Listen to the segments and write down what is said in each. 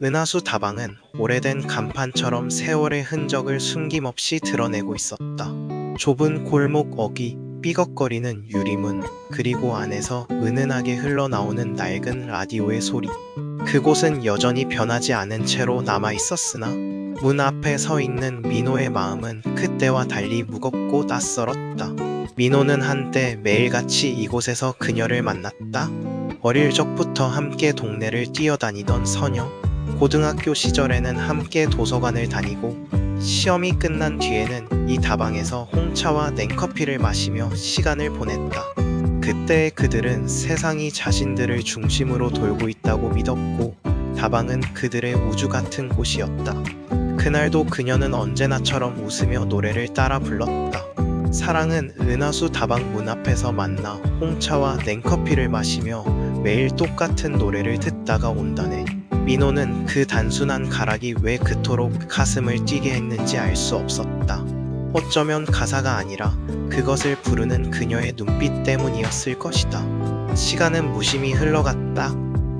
은하수 다방은 오래된 간판처럼 세월의 흔적을 숨김없이 드러내고 있었다. 좁은 골목 어기, 삐걱거리는 유리문, 그리고 안에서 은은하게 흘러나오는 낡은 라디오의 소리. 그곳은 여전히 변하지 않은 채로 남아 있었으나 문 앞에 서 있는 민호의 마음은 그때와 달리 무겁고 낯설었다. 민호는 한때 매일같이 이곳에서 그녀를 만났다. 어릴 적부터 함께 동네를 뛰어다니던 서녀. 고등학교 시절에는 함께 도서관을 다니고 시험이 끝난 뒤에는 이 다방에서 홍차와 냉커피를 마시며 시간을 보냈다. 그때 그들은 세상이 자신들을 중심으로 돌고 있다고 믿었고 다방은 그들의 우주 같은 곳이었다. 그날도 그녀는 언제나처럼 웃으며 노래를 따라 불렀다. 사랑은 은하수 다방 문 앞에서 만나 홍차와 냉커피를 마시며 매일 똑같은 노래를 듣다가 온다네. 민호는 그 단순한 가락이 왜 그토록 가슴을 뛰게 했는지 알 수 없었다. 어쩌면 가사가 아니라 그것을 부르는 그녀의 눈빛 때문이었을 것이다. 시간은 무심히 흘러갔다.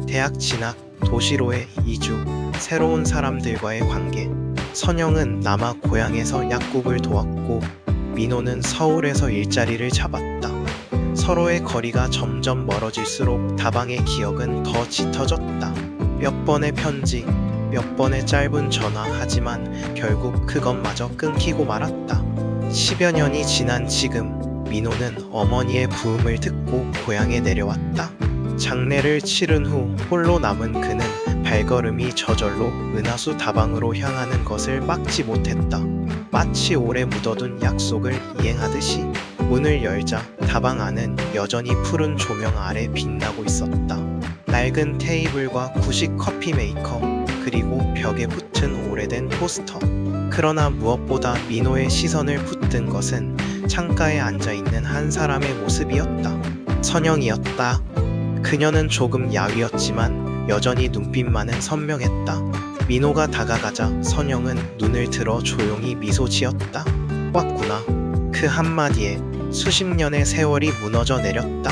대학 진학, 도시로의 이주, 새로운 사람들과의 관계. 선영은 남아 고향에서 약국을 도왔고 민호는 서울에서 일자리를 잡았다. 서로의 거리가 점점 멀어질수록 다방의 기억은 더 짙어졌다. 몇 번의 편지, 몇 번의 짧은 전화 하지만 결국 그것마저 끊기고 말았다. 10여 년이 지난 지금 민호는 어머니의 부음을 듣고 고향에 내려왔다. 장례를 치른 후 홀로 남은 그는 발걸음이 저절로 은하수 다방으로 향하는 것을 막지 못했다. 마치 오래 묻어둔 약속을 이행하듯이 문을 열자 다방 안은 여전히 푸른 조명 아래 빛나고 있었다. 낡은 테이블과 구식 커피 메이커, 그리고 벽에 붙은 오래된 포스터. 그러나 무엇보다 민호의 시선을 붙든 것은 창가에 앉아 있는 한 사람의 모습이었다. 선영이었다. 그녀는 조금 야위었지만 여전히 눈빛만은 선명했다. 민호가 다가가자 선영은 눈을 들어 조용히 미소 지었다. 왔구나. 그 한마디에 수십 년의 세월이 무너져 내렸다.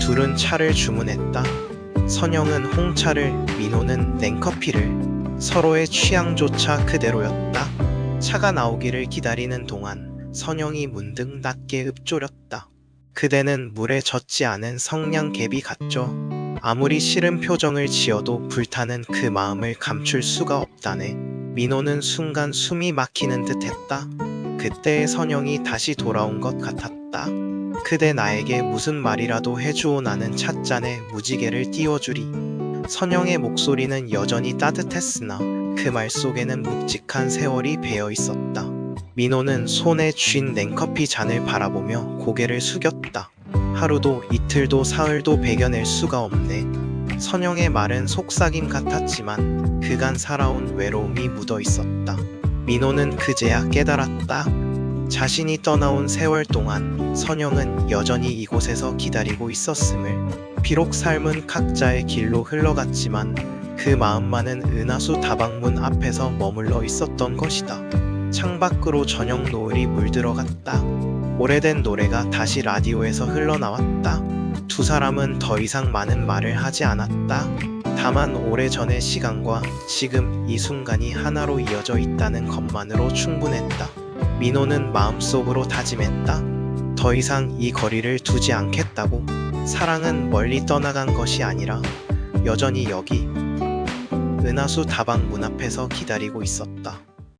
둘은 차를 주문했다. 선영은 홍차를, 민호는 냉커피를. 서로의 취향조차 그대로였다. 차가 나오기를 기다리는 동안 선영이 문득 낮게 읊조렸다. 그대는 물에 젖지 않은 성냥개비 같죠. 아무리 싫은 표정을 지어도 불타는 그 마음을 감출 수가 없다네. 민호는 순간 숨이 막히는 듯 했다. 그때의 선영이 다시 돌아온 것 같았다. 그대 나에게 무슨 말이라도 해주오 나는 찻잔에 무지개를 띄워주리. 선영의 목소리는 여전히 따뜻했으나 그 말 속에는 묵직한 세월이 배어 있었다. 민호는 손에 쥔 냉커피 잔을 바라보며 고개를 숙였다. 하루도 이틀도 사흘도 배겨낼 수가 없네. 선영의 말은 속삭임 같았지만 그간 살아온 외로움이 묻어 있었다. 민호는 그제야 깨달았다. 자신이 떠나온 세월 동안 선영은 여전히 이곳에서 기다리고 있었음을. 비록 삶은 각자의 길로 흘러갔지만 그 마음만은 은하수 다방문 앞에서 머물러 있었던 것이다. 창밖으로 저녁 노을이 물들어갔다. 오래된 노래가 다시 라디오에서 흘러나왔다. 두 사람은 더 이상 많은 말을 하지 않았다. 다만 오래전의 시간과 지금 이 순간이 하나로 이어져 있다는 것만으로 충분했다. 민호는 마음속으로 다짐했다. 더 이상 이 거리를 두지 않겠다고. 사랑은 멀리 떠나간 것이 아니라 여전히 여기 은하수 다방 문 앞에서 기다리고 있었다.